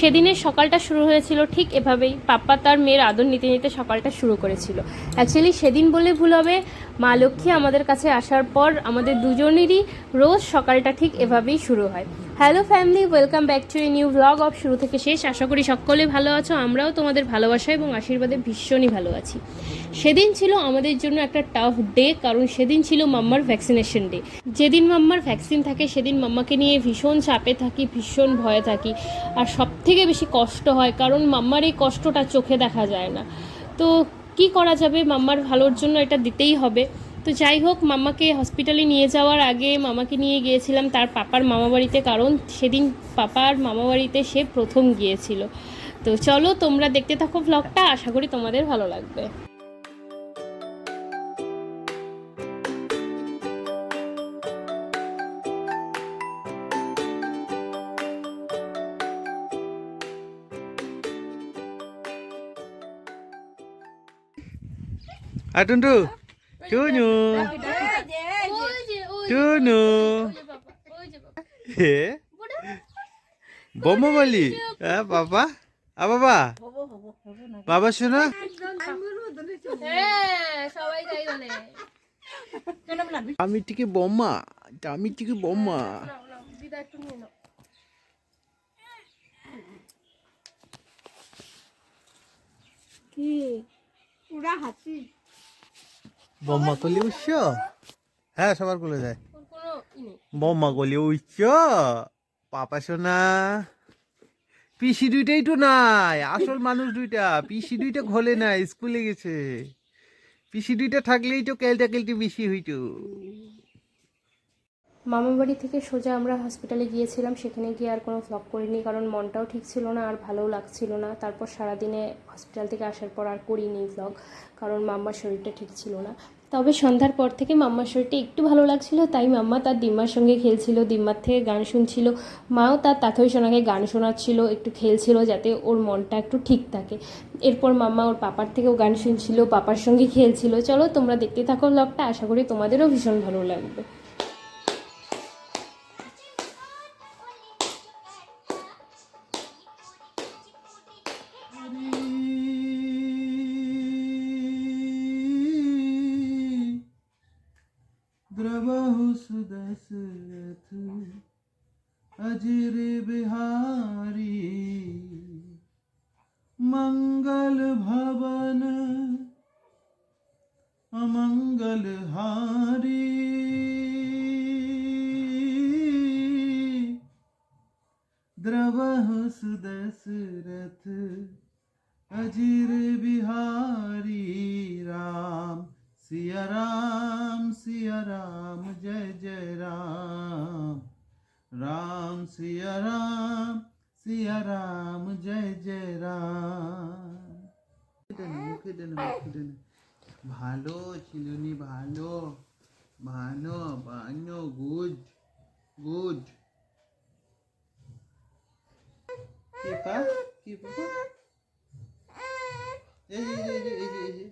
সেদিনের সকালটা শুরু হয়েছিল ঠিক এভাবেই। পাপ্পা তার মেয়ের আদর নিতে নিতে সকালটা শুরু করেছিল। অ্যাকচুয়ালি সেদিন বলে ভুল হবে। মা লক্ষ্মী আমাদের কাছে আসার পর আমাদের দুজনেরই রোজ সকালটা ঠিক এভাবেই শুরু হয়। Hello family, welcome back to a new blog of শুরু থেকে শেষ। আশা করি সকলে ভালো আছো, আমরাও তোমাদের ভালোবাসা এবং আশীর্বাদে ভীষণই ভালো আছি। সেদিন ছিল আমাদের জন্য একটা টাফ ডে কারণ সেদিন ছিল মাম্মার ভ্যাকসিনেশন ডে যেদিন মাম্মার ভ্যাকসিন থাকে, সেদিন মাম্মাকে নিয়ে ভীষণ চাপে থাকি, ভীষণ ভয়ে থাকি। আর সব থেকে বেশি কষ্ট হয়, কারণ মাম্মার এই কষ্টটা চোখে দেখা যায় না। তো কি করা যাবে? মাম্মার ভালোর জন্য এটা দিতেই হবে। তো যাই হোক, মামাকে হসপিটালে নিয়ে যাওয়ার আগে মামাকে নিয়ে গিয়েছিলাম তার পাপার মামা বাড়িতে কারণ সেদিন পাপার মামা বাড়িতে সে প্রথম গিয়েছিল। তো চলো তোমরা দেখতে থাকো ভ্লগটা আশা করি তোমাদের ভালো লাগবে। আর টুন্টু টুনু টুনু হে বোমা বলি হ্যাঁ বাবা আ বাবা বাবা শোনা আমি ঠিকই বোমা আমি ঠিকই বোমা। বোমা কলি উচ্চ? হ্যাঁ সবার কোলে যায়। বোমা কলি উচ্চ? পাপা সোনা। পিসি দুইটাই তো নাই, আসল মানুষ দুইটা। পিসি দুইটা ঘলে নাই, স্কুলে গেছে। পিসি দুইটা থাকলেই তো কেলটা কেলটি বেশি হইতো। মামা বাড়ি থেকে সোজা আমরা হসপিটালে গিয়েছিলাম, সেখানে গিয়ে আর কোনো ভ্লগ করিনি কারণ মনটাও ঠিক ছিল না আর ভালোও লাগছিল না। তারপর সারাদিনে হসপিটাল থেকে আসার পর আর করিনি ভ্লগ কারণ মাম্মার শরীরটা ঠিক ছিল না। তবে সন্ধ্যার পর থেকে মাম্মার শরীরটা একটু ভালো লাগছিল, তাই মাম্মা তার দিম্মার সঙ্গে খেলছিল দিম্মার থেকে গান শুনছিল। মাও তার তাথই সোনাকে গান শোনাচ্ছিল, একটু খেলছিল যাতে ওর মনটা একটু ঠিক থাকে। এরপর মাম্মা ওর পাপার থেকেও গান শুনছিল, পাপার সঙ্গে খেলছিল। চলো তোমরা দেখতে থাকো ভ্লগটা আশা করি তোমাদেরও ভীষণ ভালো লাগবে। द्रवहु सुदशरथ अजर बिहारी मंगल भवन अमंगल हारी द्रवहु सुदशरथ अजर बिहारी राम सिया राम। राम सिया राम सिया राम जय जय রাম মুখে দেন মুখে দেন ভালো ছিলনি ভালো ভালো ভালো গুড গুড কি পা কি বাবা এই যে এই যে এই যে এই যে